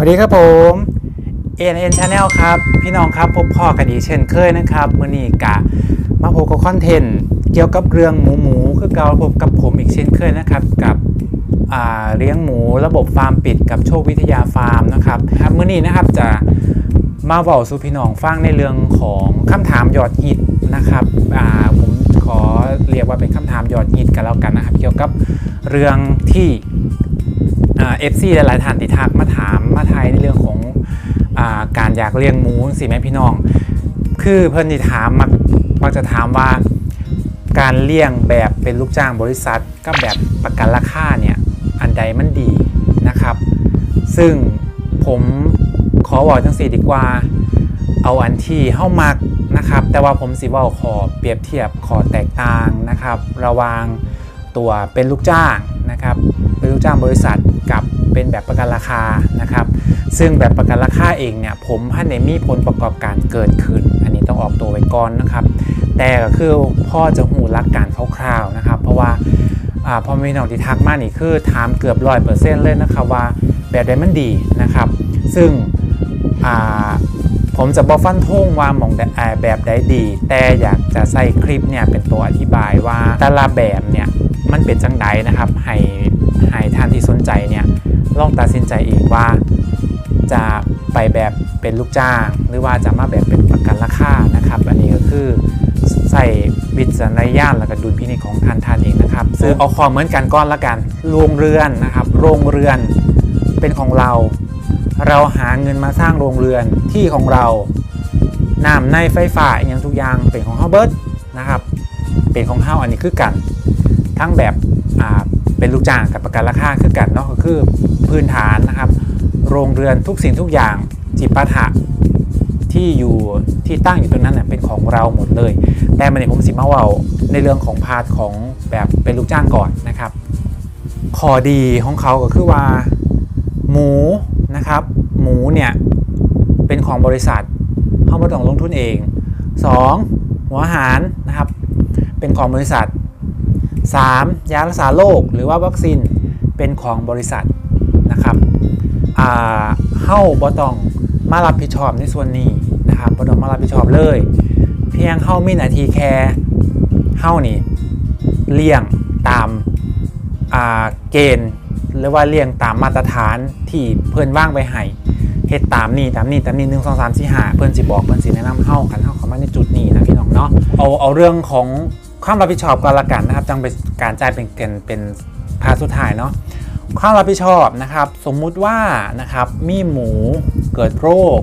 สวัสดีครับผม ANN Channel ครับ พี่น้องครับพบพ่อกันอีกเช่นเคยนะครับมื่อนี้กะมาพบกับคอนเทนต์เกี่ยวกับเรื่องหมูหมูคือเกาพบกับผมอีกเช่นเคยนะครับ กับเลี้ยงหมูระบบฟาร์มปิดกับโชควิทยาฟาร์มนะครับครับมื่อนี้นะครับจะมาบอกสู่พี่น้องฟังในเรื่องของคำถามยอดฮิตนะครับผมขอเรียกว่าเป็นคำถามยอดฮิตกันแล้วกันนะครับ เกี่ยวกับเรื่องที่ เอฟซีหลายๆท่านติทักมาถามมาไทยในเรื่องของอการอยากเลี้ยงหมูสิแม่พี่น้อง คือเพิ่นที่ถามมักมักจะถามว่าการเลี้ยงแบบเป็นลูกจ้างบริษัทกับแบบประกันราคาเนี่ยอันใดมันดีนะครับ ซึ่งผมขอบอกจังสี่ดีกว่า เอาอันที่เฮ้ามักนะครับ แต่ว่าผมสิว่าขอเปรียบเทียบขอแตกต่างนะครับ ระวางตัวเป็นลูกจ้างนะครับ เป็นลูกจ้างบริษัทกับเป็นแบบประกันราคานะครับ ซึ่งแบบประกันราคาเองเนี่ยผมให้ในมีผลประกอบการเกิดขึ้น อันนี้ต้องออกตัวไว้ก่อนนะครับ แต่ก็คือพ่อจะหูรักการคร่าวๆนะครับ เพราะว่าอ่าพอมีน้องที่ทักมานี่คือถามเกือบร้อยเปอร์เซ็นต์เลยนะครับว่าแบบใดมันดีนะครับ ซึ่งผมจะบอกฟันทงว่าหมองแบบใดดี แต่อยากจะใส่คลิปเนี่ยเป็นตัวอธิบายว่าแต่ละแบบเนี่ยมันเป็นจังไดนะครับให้ ให้ท่านที่สนใจเนี่ยลองตัดสินใจเองว่าจะไปแบบเป็นลูกจ้าง หรือว่าจะมาแบบเป็นประกันราคานะครับ อันนี้ก็คือใส่วิจารณญาณแล้วก็ดุลพินิจของท่านท่านเองนะครับซึ่งเอาความเหมือนกันก้อนละกันโรงเรือนนะครับ โรงเรือนเป็นของเรา เราหาเงินมาสร้างโรงเรือนที่ของเราน้ำในไฟฟ้าอย่างทุกอย่างเป็นของเฮาเบิร์ดนะครับ เป็นของเฮาอันนี้คือกัน ทั้งแบบ เป็นลูกจ้างกับประกันราคาคือกันเนาะก็คือพื้นฐานนะครับ โรงเรือนทุกสิ่งทุกอย่างจิปาถะที่อยู่ที่ตั้งอยู่ตรงนั้นเน่ยเป็นของเราหมดเลย แต่มันนี้ผมสิมาว่าในเรื่องของพาร์ทของแบบเป็นลูกจ้างก่อนนะครับข้อดีของเขาก็คือว่า หมูนะครับ หมูเนี่ยเป็นของบริษัทเขาไม่ต้องลงทุนเอง 2. หัวอาหารนะครับ เป็นของบริษัท 3. ยารักษาโรคหรือว่าวัคซีนเป็นของบริษัทนะครับอ่าเฮ้าบ่ต้องมารับผิดชอบในส่วนนี้นะครับบ่ต้องมารับผิดชอบเลย เพียงเฮ้ามีนาทีแค่เฮ้านี่เลี้ยงตามาเกณฑ์หรือว่าเลี้ยงตามมาตรฐานที่เพิ่นว่างไปให้เฮ็ดตามนี่ตามนี่ตามนี่หนึ่งสองสามสี่ห้าเพิ่นสิบอกเพิ่นสิแนะนำเฮ้ากันเฮ้าเข้ามาในจุดนี้นะพี่น้องเนาะเอาเอาเรื่องของ ความรับผิดชอบก่อนละกันนะครับจังเป็นการจ่ายเป็นเกณฑ์เป็นพาสุดท้ายเนาะความรับผิดชอบนะครับ สมมุติว่านะครับมีหมูเกิดโรค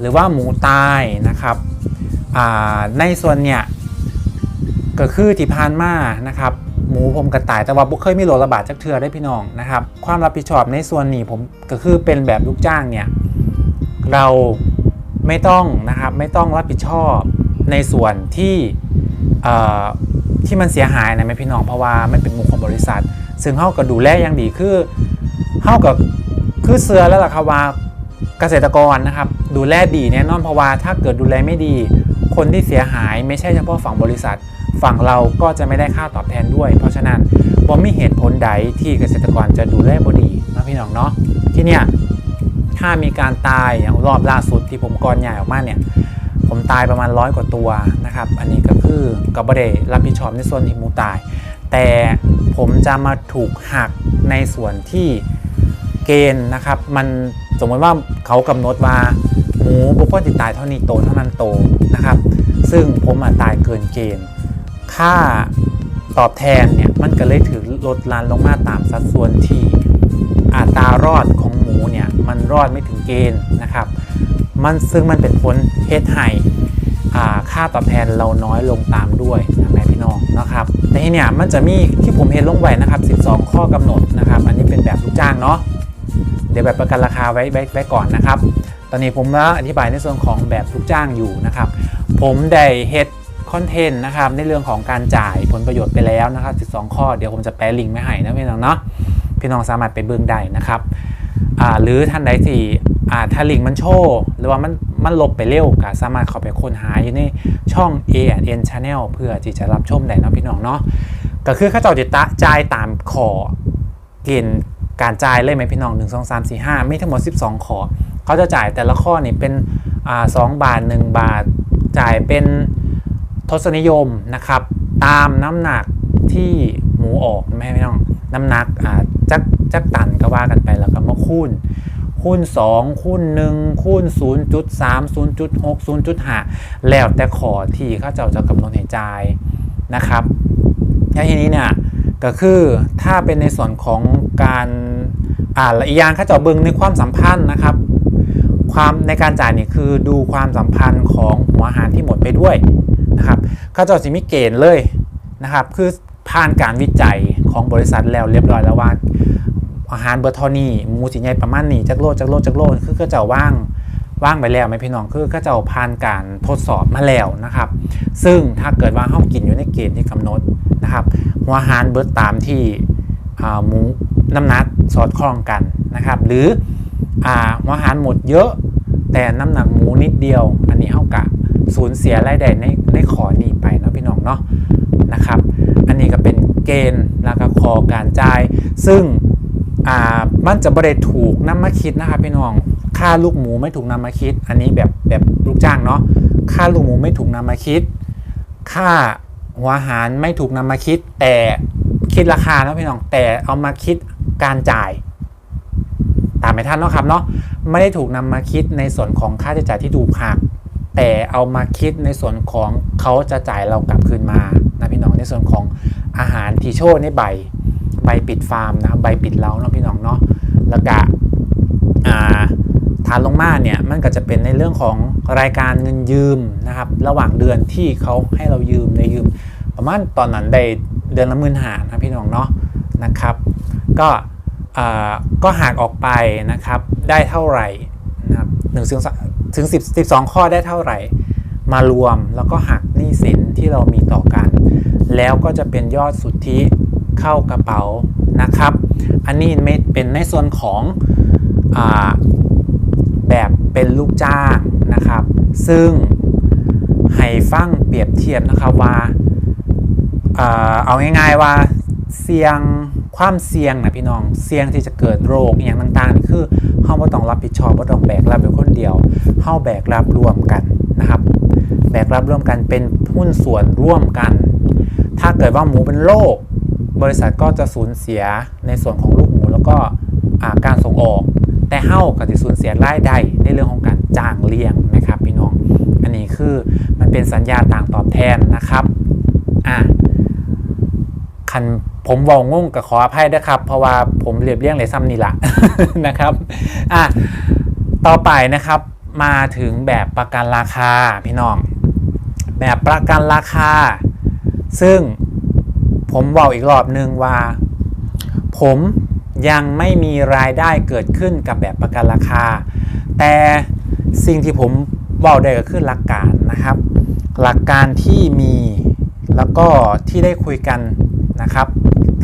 หรือว่าหมูตายนะครับในส่วนเนี่ยก็คือที่ผ่านมานะครับ หมูผมกระต่ายแต่ว่าบ่เคยมีโรคระบาดจากเทือได้พี่น้องนะครับ ความรับผิดชอบในส่วนนี้ผมก็คือเป็นแบบลูกจ้างเนี่ยเราไม่ต้องนะครับไม่ต้องรับผิดชอบในส่วนที่ ที่มันเสียหายนะแม่พี่น้องเพราะว่ามันเป็นหมูของบริษัท ซึ่งเฮาก็ดูแลอย่างดีคือเฮาก็คือเสือแล้วล่ะครับว่าเกษตรกรนะครับดูแลดีแน่นอนเพราะว่าถ้าเกิดดูแลไม่ดี คนที่เสียหายไม่ใช่เฉพาะฝั่งบริษัท ฝั่งเราก็จะไม่ได้ค่าตอบแทนด้วย เพราะฉะนั้นบ่มีเหตุผลใดที่เกษตรกรจะดูแลบ่ดีนะพี่น้องเนาะที่เนี่ยถ้ามีการตายอย่างรอบล่าสุดที่ผมกรใหญ่ออกมาเนี่ยผมตายประมาณร้อยกว่าตัวนะครับ อันนี้ก็ คือกับบริรับผิดชอบในส่วนที่หมูตาย แต่ผมจะมาถูกหักในส่วนที่เกณฑ์นะครับ มันสมมติว่าเขากำหนดว่าหมูบุคคลติดตายเท่านี้โตเท่านั้นโตนะครับ ซึ่งผมอะตายเกินเกณฑ์ ค่าตอบแทนเนี่ยมันก็เลยถือลดลานลงมาตามสัดส่วนที่อัตรารอดของหมูเนี่ยมันรอดไม่ถึงเกณฑ์นะครับ มันซึ่งมันเป็นผลเฮ็ดให้ ค่าตอบแทนเราน้อยลงตามด้วยนะแม่พี่น้องนะครับแต่ทีเนี่ยมันจะมีที่ผมเห็นลงไว้นะครับ 12 ข้อกำหนดนะครับ อันนี้เป็นแบบลูกจ้างเนาะเดี๋ยวแบบประกันราคาไว้ไว้ไว้ก่อนนะครับ ตอนนี้ผมมาอธิบายในส่วนของแบบลูกจ้างอยู่นะครับ ผมได้เฮ็ดคอนเทนต์นะครับในเรื่องของการจ่ายผลประโยชน์ไปแล้วนะครับ 12 ข้อเดี๋ยวผมจะแปะลิงก์ไว้ให้นะพี่น้องเนาะพี่น้องสามารถไปเบิ่งได้นะครับหรือท่านใดที่ถ้าลิงก์มันโชว์หรือว่ามัน มันลบไปเร็วก็สามารถเข้าไปค้นหาอยู่ในช่อง A&N Channel เพื่อที่จะรับชมได้นะพี่น้องเนาะก็คือข้าเจ้าจะตะจ่ายตามขอเกณฑ์การจ่ายเลยไหมพี่น้อง 1 2 3 4 5 มีทั้งหมด 12 ขอ เขาจะจ่ายแต่ละข้อนี่เป็นอ่าบาท 1 บาท จ่ายเป็นทศนิยมนะครับ ตามน้ำหนักที่หมูออกไม่ให้พี่น้อง น้ำหนักจักจักตันก็ว่ากันไปแล้วก็มาคูณ คูณ2คูณ1คูณ0.3 0.6 0.5 แล้วแต่ขอที่เขาเจ้าจะกำหนดให้จ่ายนะครับแล้วทีนี้เนี่ยก็คือถ้าเป็นในส่วนของการอ่าอีกอย่างเขาเจ้าเบิงในความสัมพันธ์นะครับ ความในการจ่ายนี่คือดูความสัมพันธ์ของหัวหารที่หมดไปด้วยนะครับเขาเจ้าสิมีเกณฑ์เลยนะครับ คือผ่านการวิจัยของบริษัทแล้วเรียบร้อยแล้วว่า อาหารเบอร์เทอนี่หมูสีใหญ่ประมาณนี้จักโลจักโลจักโลคือก็จะว่างว่างไปแล้วไหมพี่น้องคือก็จะผ่านการทดสอบมาแล้วนะครับ ซึ่งถ้าเกิดว่าห้องกินอยู่ในเกณฑ์ที่กำหนดนะครับหัวอาหารเบิร์ตตามที่หมูน้ำหนักสอดคล้องกันนะครับ หรืออาหัวอาหารหมดเยอะแต่น้ำหนักหมูนิดเดียว อันนี้เท่ากับสูญเสียรายได้ในในขอนี้ไปนะพี่น้องเนาะนะครับ อันนี้ก็เป็นเกณฑ์แล้วก็คอการจ่าย ซึ่ง อ่ามันจะบริถูกนำมาคิดนะครับพี่น้องค่าลูกหมูไม่ถูกนำมาคิด อันนี้แบบแบบลูกจ้างเนาะค่าลูกหมูไม่ถูกนำมาคิด ค่าหัวอาหารไม่ถูกนำมาคิด แต่คิดราคานะพี่น้องแต่เอามาคิดการจ่ายตามไม่ทันเนาะครับเนาะไม่ได้ถูกนำมาคิดในส่วนของค่าใช้จ่ายที่ถูกหักแต่เอามาคิดในส่วนของเขาจะจ่ายเรากลับคืนมานะพี่น้องในส่วนของอาหารที่โชว์ในใบ ใบปิดฟาร์มนะใบปิดเล้าเนาะพี่น้องเนาะแล้วก็ฐานลงมาเนี่ยมันก็จะเป็นในเรื่องของรายการเงินยืมนะครับระหว่างเดือนที่เขาให้เรายืมในยืม ประมาณตอนนั้นได้เดือนละหมื่นหานะพี่น้องเนาะนะครับ ก็ก็หากออกไปนะครับได้เท่าไหร่นะครับหนึ่งถึงสถึงสิบสิบสองข้อได้เท่าไหร่ มารวมแล้วก็หักหนี้สินที่เรามีต่อกัน แล้วก็จะเป็นยอดสุทธิ เข้ากระเป๋านะครับ อันนี้ไม่เป็นในส่วนของอแบบเป็นลูกจ้างนะครับ ซึ่งให้ฟังเปรียบเทียบนะครับว่าอ่าเอาง่ายๆว่าเสี่ยงความเสี่ยงนะพี่น้อง เสี่ยงที่จะเกิดโรคอย่างต่างๆ คือเฮาบ่ต้องรับผิดชอบบ่ต้องแบกรับเป็นคนเดียวเฮาแบกรับร่วมกันนะครับ แบกรับร่วมกันเป็นหุ้นส่วนร่วมกัน ถ้าเกิดว่าหมูเป็นโรค บริษัทก็จะสูญเสียในส่วนของลูกหมูแล้วก็การส่งออก แต่เฮ้าก็จะสูญเสียรายได้ในเรื่องของการจ้างเลี้ยงนะครับพี่น้อง อันนี้คือมันเป็นสัญญาต่างตอบแทนนะครับอะคันผมเวางงกับขออภัยด้วยครับ เพราะว่าผมเรียบเรียงเลยซ้ำนี่ละนะครับอะต่อไปนะครับมาถึงแบบประกันราคาพี่น้อง แบบประกันราคา ซึ่ง ผมบอกอีกรอบหนึ่งว่า ผมยังไม่มีรายได้เกิดขึ้นกับแบบประกันราคา แต่สิ่งที่ผมบอกได้ก็คือหลักการนะครับ หลักการที่มีแล้วก็ที่ได้คุยกันนะครับ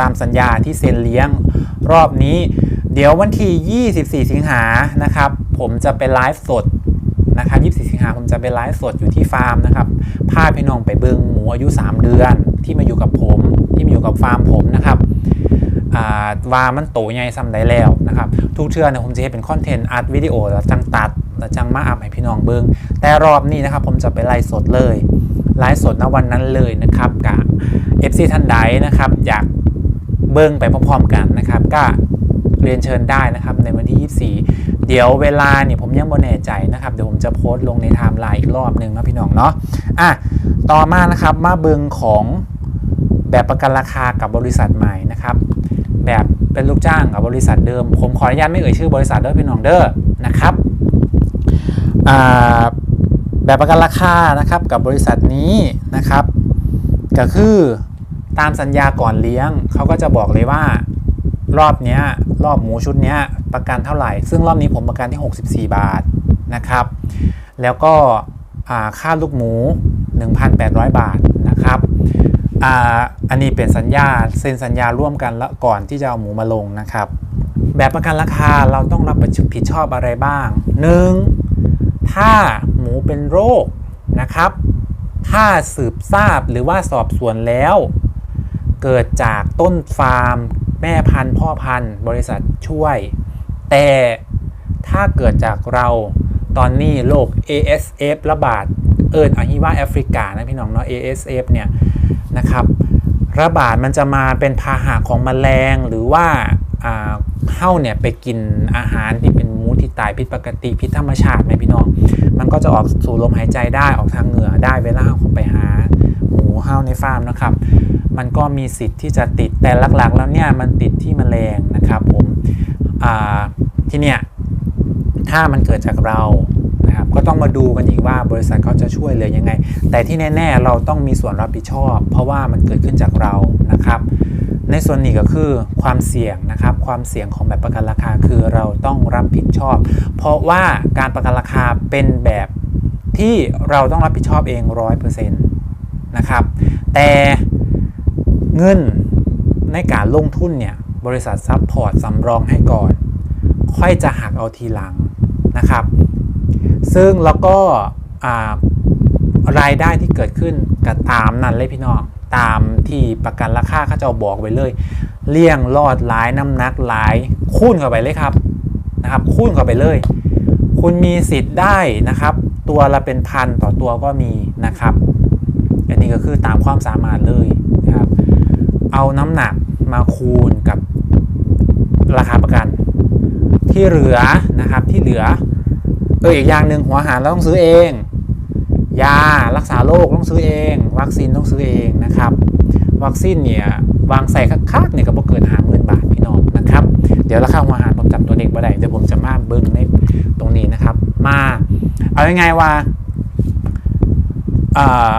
ตามสัญญาที่เซ็นเลี้ยงรอบนี้ เดี๋ยววันที่ 24 สิงหานะครับ ผมจะไปไลฟ์สดนะครับ24 สิงหาผมจะไปไลฟ์สดอยู่ที่ฟาร์มนะครับพาพี่น้องไปเบิงหมูอายุ 3 เดือนที่มาอยู่กับผม ที่มาอยู่กับฟาร์มผมนะครับว่ามันโตใหญ่ซ้ำได้แล้วนะครับ ทุกเทื่อเนี่ยผมจะให้เป็นคอนเทนต์อัดวิดีโอแล้วจังตัดแล้วจังมาอัพให้พี่น้องเบิงแต่รอบนี้นะครับผมจะไปไลฟ์สดเลยไลฟ์สดณวันนั้นเลยนะครับกับ FC ท่านใดนะครับ อยากเบิ้งไปพร้อมๆกันนะครับ ก็เรียนเชิญได้นะครับในวันที่ 24 เดี๋ยวเวลาเนี่ยผมยังบ่แน่ใจนะครับ เดี๋ยวผมจะโพสต์ลงในไทม์ไลน์อีกรอบหนึ่งนะพี่น้องเนาะอะต่อมานะครับมาเบิงของ แบบประกันราคากับบริษัทใหม่นะครับ แบบเป็นลูกจ้างกับบริษัทเดิม ผมขออนุญาตไม่เอ่ยชื่อบริษัทเด้อพี่น้องเด้อนะครับแบบประกันราคานะครับกับบริษัทนี้นะครับ ก็คือตามสัญญาก่อนเลี้ยงเขาก็จะบอกเลยว่ารอบเนี้ยรอบหมูชุดเนี้ยประกันเท่าไหร่ ซึ่งรอบนี้ผมประกันที่ 64 บาทนะครับ แล้วก็ค่าลูกหมู 1,800 บาทนะครับ อ่าอันนี้เป็นสัญญาเซ็นสัญญาร่วมกันแล้วก่อนที่จะเอาหมูมาลงนะครับ แบบประกันราคาเราต้องรับผิดชอบอะไรบ้าง 1. ถ้าหมูเป็นโรคนะครับ ถ้าสืบทราบหรือว่าสอบสวนแล้ว เกิดจากต้นฟาร์ม แม่พันธุ์พ่อพันธุ์ บริษัทช่วย แต่ถ้าเกิดจากเราตอนนี้โรค ASF ระบาดเอิญอหิวาแอฟริกานะพี่น้องเนาะ ASF เนี่ย นะครับระบาดมันจะมาเป็นพาหะของแมลงหรือว่าเฮ้าเนี่ยไปกินอาหารที่เป็นมูสที่ตายผิดปกติผิดธรรมชาติไหมพี่น้อง มันก็จะออกสู่ลมหายใจได้ออกทางเหงื่อได้เวลาเราไปหาหมูเฮ้าในฟาร์มนะครับ มันก็มีสิทธิ์ที่จะติดแต่หลักๆ แล้วเนี่ยมันติดที่แมลงนะครับผมที่เนี่ยถ้ามันเกิดจากเรา นะครับก็ต้องมาดูกันอีกว่าบริษัทเขาจะช่วยเหลือยังไง แต่ที่แน่ ๆ เราต้องมีส่วนรับผิดชอบ เพราะว่ามันเกิดขึ้นจากเรานะครับ ในส่วนนี้ก็คือความเสี่ยงนะครับ ความเสี่ยงของแบบประกันราคาคือเราต้องรับผิดชอบ เพราะว่าการประกันราคาเป็นแบบที่เราต้องรับผิดชอบเองร้อยเปอร์เซ็นต์นะครับแต่เงินในการลงทุนเนี่ยบริษัทซัพพอร์ตสำรองให้ก่อน ค่อยจะหักเอาทีหลังนะครับ ซึ่งแล้วก็รายได้ที่เกิดขึ้นก็ตามนั้นเลยพี่น้องตามที่ประกันราคาเขาจะบอกไว้เลย เลี่ยงรอดหลายน้ำหนักหลายคูณเข้าไปเลยครับนะครับคูณเข้าไปเลย คุณมีสิทธิ์ได้นะครับ ตัวละเป็นพันต่อตัวก็มีนะครับอันนี้ก็คือตามความสามารถเลยนะครับ เอาน้ำหนักมาคูณกับราคาประกัน ที่เหลือนะครับที่เหลือ เอออีกอย่างหนึ่งหัวอาหารเราต้องซื้อเอง ยารักษาโรคต้องซื้อเอง วัคซีนต้องซื้อเองนะครับ วัคซีนเนี่ยวางใส่คักๆเนี่ยก็บ่เกินหาหมื่นบาทพี่น้องนะครับ เดี๋ยวราคาหัวอาหารผมจำตัวเด็กบ่ได้เดี๋ยวผมจะมาเบิ้งในตรงนี้นะครับ มาเอาง่ายๆว่าอ่า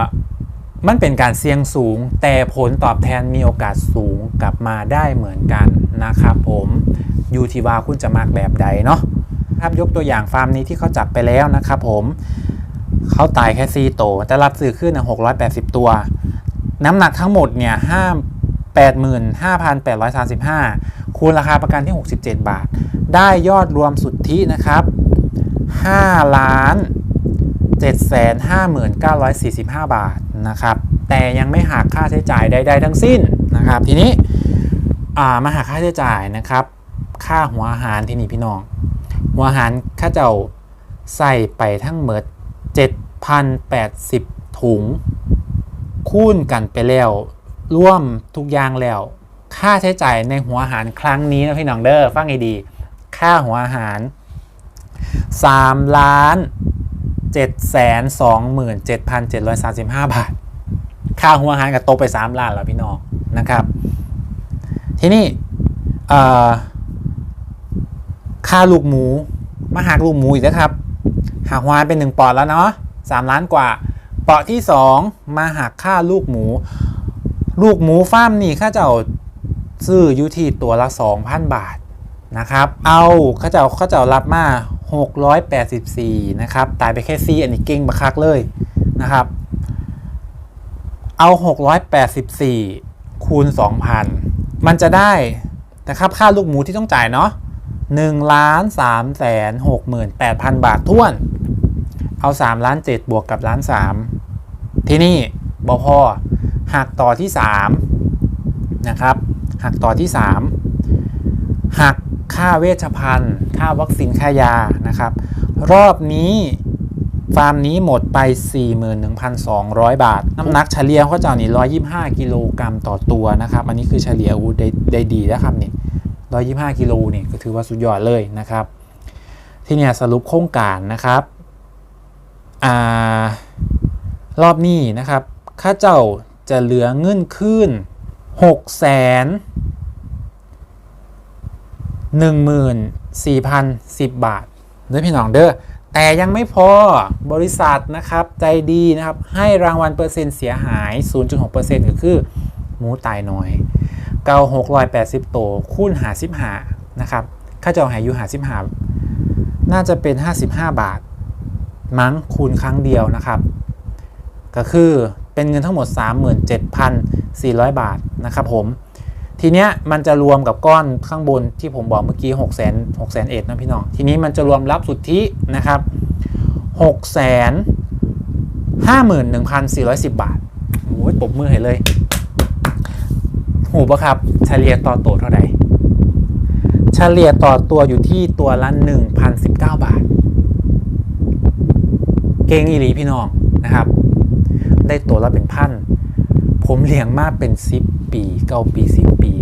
มันเป็นการเสี่ยงสูง แต่ผลตอบแทนมีโอกาสสูงกลับมาได้เหมือนกันนะครับผมอยู่ที่ว่าคุณจะมากแบบใดเนาะ ครับ ยกตัวอย่างฟาร์มนี้ที่เขาจับไปแล้วนะครับ ผมเขาตายแค่ซีโตวแต่รับซื้อขึ้นนะ680ตัว น้ำหนักทั้งหมดเนี่ยห้าแปดหมื่นห้าพันแปดร้อยสามสิบห้าคูณราคาประกันที่ 67 บาท ได้ยอดรวมสุทธินะครับ5ล้าน755,945 บาทนะครับ แต่ยังไม่หักค่าใช้จ่ายใดๆทั้งสิ้นนะครับ ทีนี้มาหักค่าใช้จ่ายนะครับ ค่าหัวอาหารที่นี่พี่น้อง หัวอาหารข้าเจ้าใส่ไปทั้งหมด7,080 ถุง คูณกันไปแล้วร่วมทุกอย่างแล้ว ค่าใช้จ่ายในหัวอาหารครั้งนี้นะพี่น้องเด้อฟังให้ดี ค่าหัวอาหาร3ล้าน727,735 บาท ค่าหัวอาหารกับโตไป 3 ล้านแล้วพี่น้องนะครับ ทีนี้เอ่อ ค่าลูกหมู มาหักลูกหมูอีกนะครับหักหัวาหารเป็น 1ปอดแล้วเนาะ3ล้านกว่าปาะที่ 2 มาหักค่าลูกหมู ลูกหมูฟาร์มนี่ข้าเจ้าซื้ออยู่ที่ตัวละ 2,000 บาทนะครับ เอาข้าเจ้าข้าเจ้ารับมา 684 นะครับ ตายไปแค่ซีอันนี้เก่งบักคักเลยนะครับ เอา 684 คูณ 2,000 มันจะได้นะครับค่าลูกหมูที่ต้องจ่ายเนาะ 1ล้าน3แสน68,000 บาทท้วน เอา 3 ล้าน 7 บวกกับล้าน 3 ที่นี่บอพอหักต่อที่ 3 นะครับ หักต่อที่ 3 หักค่าเวชภัณฑ์ ค่าวัคซีนค่ายานะครับ รอบนี้ฟาร์มนี้หมดไป 41,200 บาท น้ำหนักเฉลี่ยเขาจ้านี่125 กิโลกรัมต่อตัวนะครับ อันนี้คือเฉลี่ยอูได้ได้ดีนะครับนี่ 125 กิโลเนี่ยก็ถือว่าสุดยอดเลยนะครับ ที่เนี่ยสรุปโครงการนะครับอรอบนี้นะครับ ค่าเจ้าจะเหลือเงินขึ้น6แสน14,010 บาทเด้อพี่น้องเด้อแต่ยังไม่พอบริษัทนะครับใจดีนะครับ ให้รางวัลเปอร์เซ็นต์เสียหาย 0.6%ก็คือ หมูตายน้อย เกา680โตวคูณหา15นะครับค่าจองหายอยู่หา15น่าจะเป็น55บห้าบาท มั้งคูณครั้งเดียวนะครับ ก็คือเป็นเงินทั้งหมด 37,400 บาทนะครับผมทีเนี้ยมันจะรวมกับก้อนข้างบนที่ผมบอกเมื่อกี้6 0 0 0 0 6 0 0 0 0นะพี่น้อง ทีนี้มันจะรวมรับสุทธินะครับ6 5 1 4 1 0 บาทโอ้ยปบมือให้เลย หูปะครับเฉลี่ยต่อตัวเท่าไหร่เฉลี่ยต่อตัวอยู่ที่ตัวละ1,019 บาท เก่งอีหลีพี่น้องนะครับ ได้ตัวละเป็นพันผมเลี้ยงมาเป็น 10 ปี9ปี 10 ปี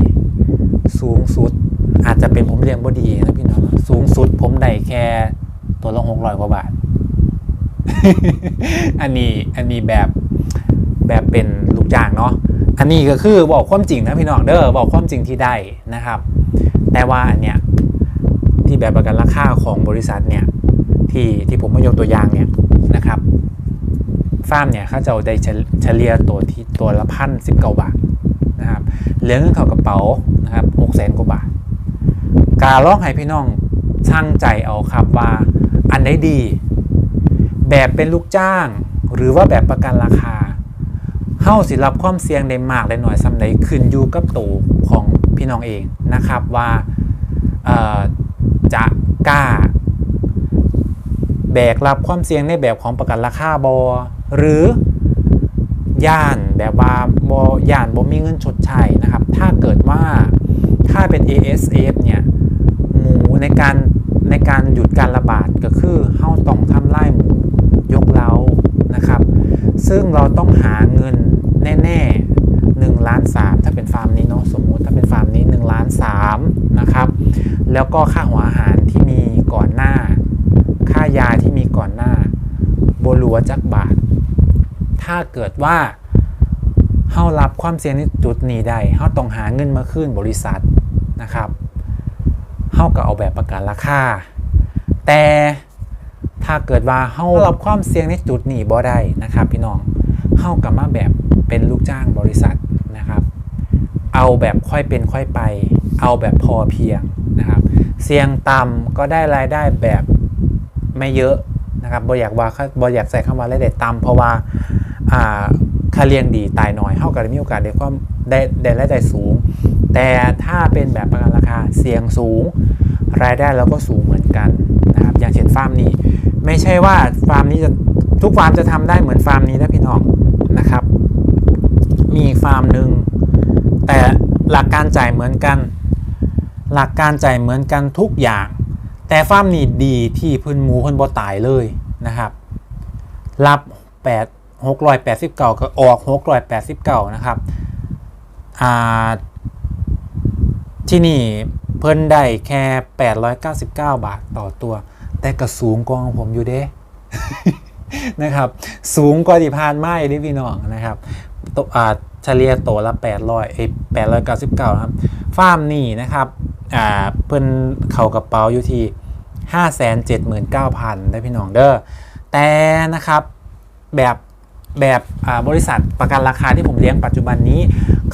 สูงสุดอาจจะเป็นผมเลี้ยงบ่ดีนะพี่น้อง สูงสุดผมได้แค่ตัวละ600กว่าบาท อันนี้อันนี้แบบแบบเป็นลูกจ้างเนาะ อันนี้ก็คือบอกความจริงนะพี่น้องเด้อบอกความจริงที่ได้นะครับ แต่ว่าอันเนี้ยที่แบบประกันราคาของบริษัทเนี่ยที่ที่ผมมายกตัวอย่างเนี่ยนะครับฟาร์มเนี่ยเขาจะได้เฉลี่ยตัวที่ตัวละพันสิบเก้าบาทนะครับเหลือเงินเข้ากระเป๋านะครับหกแสนกว่าบาท การลองให้พี่น้องช่างใจเอาครับว่าอันไหนดี แบบเป็นลูกจ้าง หรือว่าแบบประกันราคา เฮาสิรับความเสี่ยงได้มากได้น้อยสำใดขึ้นอยู่กับตัวของพี่น้องเองนะครับว่าจะกล้า แบกรับความเสี่ยงในแบบของประกันราคาบอหรือย่านแบบว่าบอย่านบ่มีเงินชดใช้นะครับ ถ้าเกิดว่าถ้าเป็น ASF เนี่ยหมูในการในการหยุดการระบาดก็คือเฮาต้องทำไล่หมูยกเล้านะครับ ซึ่งเราต้องหาเงินแน่ๆ1ล้าน3ถ้าเป็นฟาร์มนี้เนาะสมมุติถ้าเป็นฟาร์มนี้1ล้าน3นะครับ แล้วก็ค่าหัวอาหารที่มีก่อนหน้า ค่ายาที่มีก่อนหน้าบรัวจักบาท ถ้าเกิดว่าเฮารับความเสี่ยงในจุดนี้ได้เฮาต้องหาเงินมาคืนบริษัทนะครับเฮาก็เอาแบบประกันราคา แต่ ถ้าเกิดว่าเฮารับความเสี่ยงในจุดนี้บ่ได้นะครับ พี่น้องเฮากลับมาแบบเป็นลูกจ้างบริษัทนะครับ เอาแบบค่อยเป็นค่อยไป เอาแบบพอเพียงนะครับ เสี่ยงต่ำก็ได้รายได้แบบไม่เยอะนะครับบ่อยากว่าบ่อยากใส่คำว่ารายได้ต่ำเพราะว่าอ่าค่าเลี้ยงดีตายน้อยเท่ากับมีโอกาสได้ความได้ได้รายได้สูง แต่ถ้าเป็นแบบประกันราคาเสี่ยงสูง รายได้เราก็สูงเหมือนกันนะครับ อย่างเช่นฟาร์มนี้ ไม่ใช่ว่าฟาร์มนี้จะทุกฟาร์มจะทำได้เหมือนฟาร์มนี้นะพี่น้องนะครับ มีฟาร์มหนึ่งแต่หลักการจ่ายเหมือนกัน หลักการจ่ายเหมือนกันทุกอย่าง แต่ฟาร์มนี้ดีที่พื้นหมูพื้นบ่ตายเลยนะครับ รับ 8 689ก็ออก 689 นะครับที่นี่เพิ่นได้แค่ 899 บาทต่อตัว แต่ก็สูงกว่าของผมอยู่เด้นะครับ สูงกว่าที่ผ่านมาอีกนิดพี่น้องนะครับตัวอาเฉลี่ยตัวละ800เอ้ย899ครับฟาร์มนี่นะครับอ่าเพิ่นเข่ากระเป๋าอยู่ที่579,000ได้พี่น้องเด้อแต่นะครับแบบ แบบบริษัทประกันราคาที่ผมเลี้ยงปัจจุบันนี้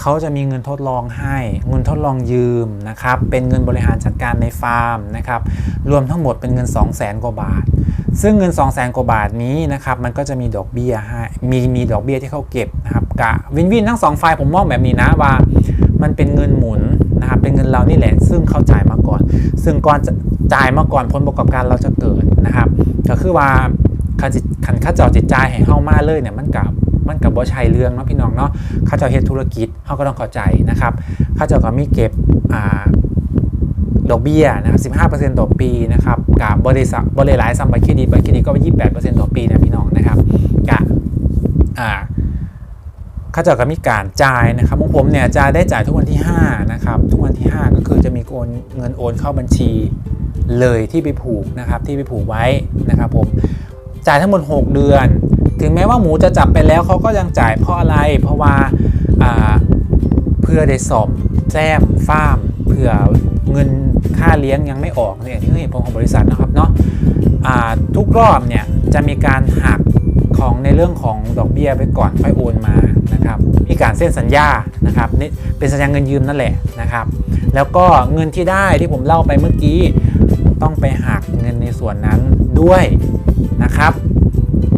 เขาจะมีเงินทดลองให้ เงินทดลองยืมนะครับ เป็นเงินบริหารจัดการในฟาร์มนะครับ รวมทั้งหมดเป็นเงิน 2 0 0แสนกว่าบาท ซึ่งเงิน 2 0 0แสนกว่าบาทนี้นะครับ มันก็จะมีดอกเบี้ยให้ มีมีดอกเบี้ยที่เขาเก็บนะครับกะวินวินทั้งสองฝ่ายผมมองแบบนี้นะว่า มันเป็นเงินหมุนนะครับเป็นเงินเรานี่แหละ ซึ่งเขาจ่ายมาก่อน ซึ่งก่อนจจ่ายมาก่อนผลประกอบการเราจะเกิดนะครับ ก็คือว่า คันจิคันข้าเจ้าจิตใจให้เฮามาเลยเนี่ยมันกับมันกับบ่ใช่เรื่องเนาะพี่น้องเนาะข้าเจ้าเฮ็ดธุรกิจเฮาก็ต้องเข้าใจนะครับข้าเจ้าก็มีเก็บอ่าดอกเบี้ยนะครับ15%ต่อปีนะครับกับบริษัทบริหลายซัมบัตรเครดิตบัตรเครดิตก็28%ต่อปีนะพี่น้องนะครับกะอ่าข้าเจ้าก็มีการจ่ายนะครับของผมเนี่ยจะได้จ่ายทุกวันที่5นะครับทุกวันที่ 5 ก็คือจะมีโอนเงินโอนเข้าบัญชีเลยที่ไปผูกนะครับที่ไปผูกไว้นะครับผม จ่ายทั้งหมด 6 เดือน ถึงแม้ว่าหมูจะจับไปแล้วเขาก็ยังจ่ายเพราะอะไร เพราะว่าาเพื่อได้สอบแซมฟาร์มเพื่อเงินค่าเลี้ยงยังไม่ออกเนี่ยที่เหตุผลของบริษัทนะครับเนาะอ่าทุกรอบเนี่ยจะมีการหักของในเรื่องของดอกเบี้ยไปก่อนค่อยโอนมานะครับมีการเซ็นสัญญานะครับนี่เป็นสัญญาเงินยืมนั่นแหละนะครับ แล้วก็เงินที่ได้ที่ผมเล่าไปเมื่อกี้ต้องไปหักเงินในส่วนนั้น ด้วยนะครับ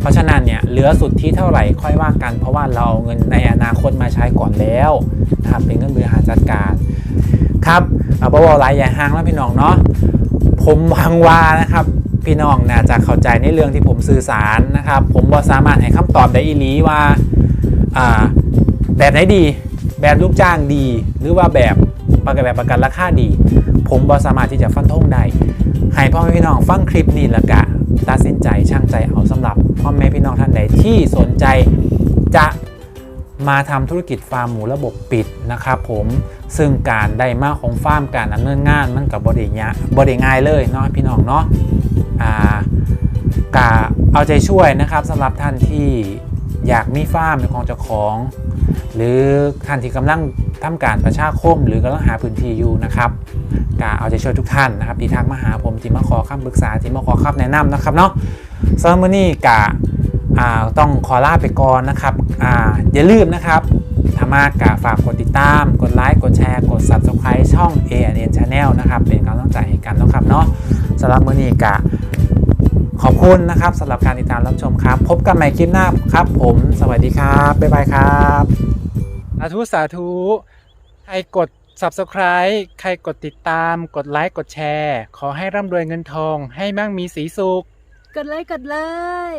เพราะฉะนั้นเนี่ยเหลือสุดที่เท่าไหร่ค่อยว่ากัน เพราะว่าเราเอาเงินในอนาคตมาใช้ก่อนแล้วนะครับเป็นเงินบริหารจัดการครับเอาบอลายใหญ่ห้างแล้วพี่น้องเนาะผมหวังว่านะครับพี่น้องน่าจะเข้าใจในเรื่องที่ผมสื่อสารนะครับ ผมบ่สามารถให้คำตอบได้อีหลีว่าาแบบไหนดี แบบลูกจ้างดี หรือว่าแบบประกันแบบประกันราคาดี ผมบอสามารถที่จะฟันธงได้ ให้พ่อแม่พี่น้องฟังคลิปนี้แล้วก็ตัดสินใจช่างใจเอาสำหรับพ่อแม่พี่น้องท่านใดที่สนใจจะมาทำธุรกิจฟาร์มหมูระบบปิดนะครับผมซึ่งการได้มาของฟาร์มการดำเนินงานมันกับบริญาบริง่ายเลยเนาะพี่น้องเนาะอ่ากาเอาใจช่วยนะครับสำหรับท่านที่อยากมีฟาร์มเป็นของเจ้าของ หรือท่านที่กำลังทำการประชาคม หรือกำลังหาพื้นที่อยู่นะครับกาเอาใจช่วยทุกท่านนะครับที่ทักมาหาผมที่มาขอคำปรึกษาที่มาขอคำแนะนำนะครับเนาะสำหรับมื้อนี้กาต้องขอลาไปก่อนนะครับออย่าลืมนะครับถ้ามากาฝากกดติดตาม กดไลค์ กดแชร์ กด Subscribe ช่อง a n n Channel นะครับ เป็นกำลังใจให้กันนะครับเนาะสำหรับมื้อนี้กะ ขอบคุณนะครับสำหรับการติดตามรับชมครับ พบกันใหม่คลิปหน้าครับ ผม สวัสดีครับ บ๊ายบายครับสาธุสาธุใครกด subscribe ใครกดติดตาม กดไลค์กดแชร์ ขอให้ร่ำรวยเงินทอง ให้มั่งมีสีสุข กดเลยกดเลย